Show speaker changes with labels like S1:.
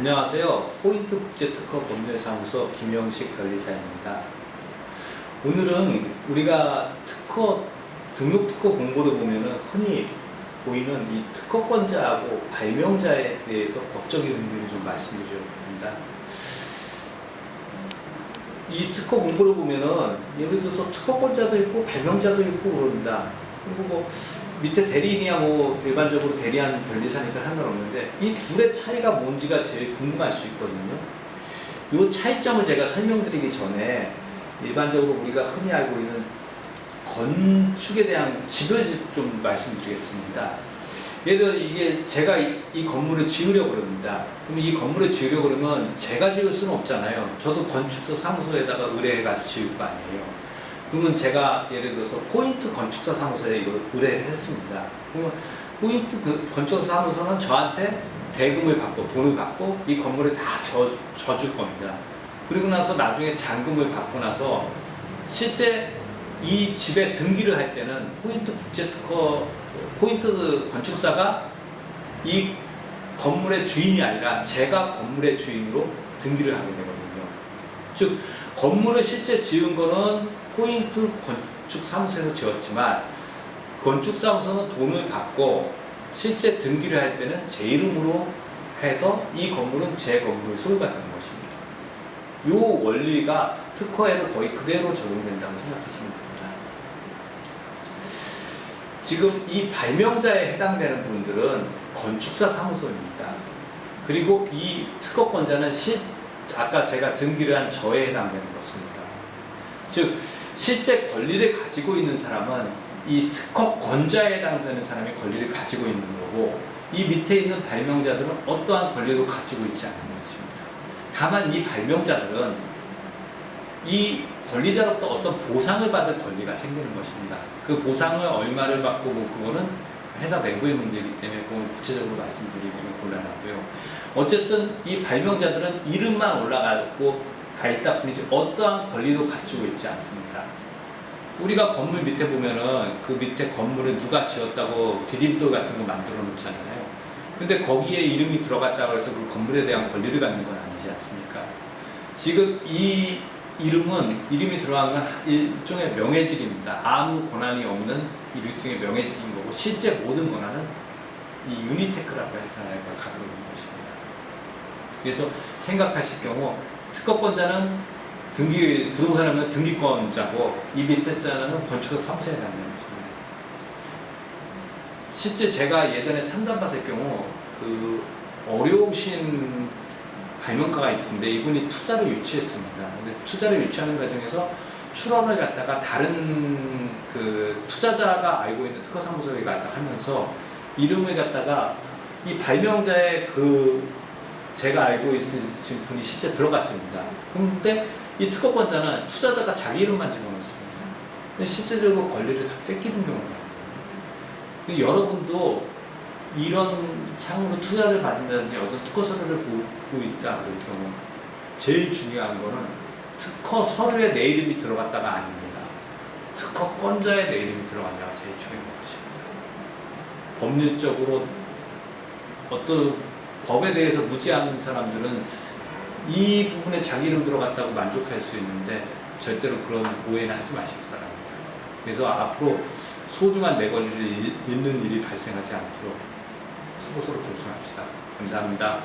S1: 안녕하세요. 포인트 국제특허 법률사무소 김영식 변리사입니다. 오늘은 우리가 특허, 등록 특허 공고를 보면은 흔히 보이는 이 특허권자하고 발명자에 대해서 법적인 의미를 좀 말씀드리려고 합니다. 이 특허 공고를 보면은 예를 들어서 특허권자도 있고 발명자도 있고 그럽니다. 그리고 뭐 밑에 대리인이야 뭐 일반적으로 대리한 변리사니까 상관없는데 이 둘의 차이가 뭔지가 제일 궁금할 수 있거든요. 이 차이점을 제가 설명드리기 전에 일반적으로 우리가 흔히 알고 있는 건축에 대한 집을 좀 말씀드리겠습니다. 예를 들어 이게 제가 이, 이 건물을 지으려고 그럽니다. 그럼 이 건물을 지으려고 그러면 제가 지을 수는 없잖아요. 저도 건축사 사무소에다가 의뢰해가지고 지을 거 아니에요. 그러면 제가 예를 들어서 포인트 건축사 사무소에 이거 의뢰를 했습니다. 그러면 포인트 그 건축사 사무소는 저한테 대금을 받고 돈을 받고 이 건물을 다 져, 져줄 겁니다. 그리고 나서 나중에 잔금을 받고 나서 실제 이 집에 등기를 할 때는 포인트 국제특허 포인트 건축사가 이 건물의 주인이 아니라 제가 건물의 주인으로 등기를 하게 되거든요. 즉 건물을 실제 지은 거는 포인트 건축 사무소에서 지었지만 건축 사무소는 돈을 받고 실제 등기를 할 때는 제 이름으로 해서 이 건물은 제 건물 소유가 되는 것입니다. 이 원리가 특허에도 거의 그대로 적용된다고 생각하시면 됩니다. 지금 이 발명자에 해당되는 분들은 건축사 사무소입니다. 그리고 이 특허권자는 실, 아까 제가 등기를 한 저에 해당되는 것입니다. 즉, 실제 권리를 가지고 있는 사람은 이 특허권자에 해당되는 사람이 권리를 가지고 있는 거고, 이 밑에 있는 발명자들은 어떠한 권리도 가지고 있지 않는 것입니다. 다만 이 발명자들은 이 권리자로부터 어떤 보상을 받을 권리가 생기는 것입니다. 그 보상을 얼마를 받고 뭐 그거는 회사 내부의 문제이기 때문에 그건 구체적으로 말씀드리기는 곤란하고요. 어쨌든 이 발명자들은 이름만 올라가고 가 있다 뿐이지 어떠한 권리도 가지고 있지 않습니다. 우리가 건물 밑에 보면은 그 밑에 건물을 누가 지었다고 디딤돌 같은 거 만들어 놓잖아요. 근데 거기에 이름이 들어갔다고 해서 그 건물에 대한 권리를 갖는 건 아니지 않습니까? 지금 이 이름은 이름이 들어간 건 일종의 명예직입니다. 아무 권한이 없는 일종의 명예직인 거고 실제 모든 권한은 이 유니테크라고 회사가 갖고 있는 것입니다. 그래서 생각하실 경우 특허권자는 등기 부동산하면 등기권자고 이 밑에 자는 건축사 사무소에 갖는 것입니다. 실제 제가 예전에 상담받을 경우 그 어려우신 발명가가 있습니다. 이분이 투자를 유치했습니다. 근데 투자를 유치하는 과정에서 출원을 갖다가 다른 그 투자자가 알고 있는 특허사무소에 가서 하면서 이름을 갖다가 이 발명자의 그 제가 알고 있으신 분이 실제 들어갔습니다. 그런데 이 특허권자는 투자자가 자기 이름만 집어넣습니다. 실제적으로 권리를 다 뺏기는 경우가 많아요. 여러분도 이런 향으로 투자를 받는다든지 어떤 특허 서류를 보고 있다 그럴 경우 제일 중요한 거는 특허 서류에 내 이름이 들어갔다가 아닙니다. 특허권자의 내 이름이 들어갔냐가 제일 중요한 것입니다. 법률적으로 어떤 법에 대해서 무지하는 사람들은 이 부분에 자기 이름 들어갔다고 만족할 수 있는데 절대로 그런 오해는 하지 마시기 바랍니다. 그래서 앞으로 소중한 내 권리를 잃는 일이 발생하지 않도록 서로 서로 조심합시다. 감사합니다.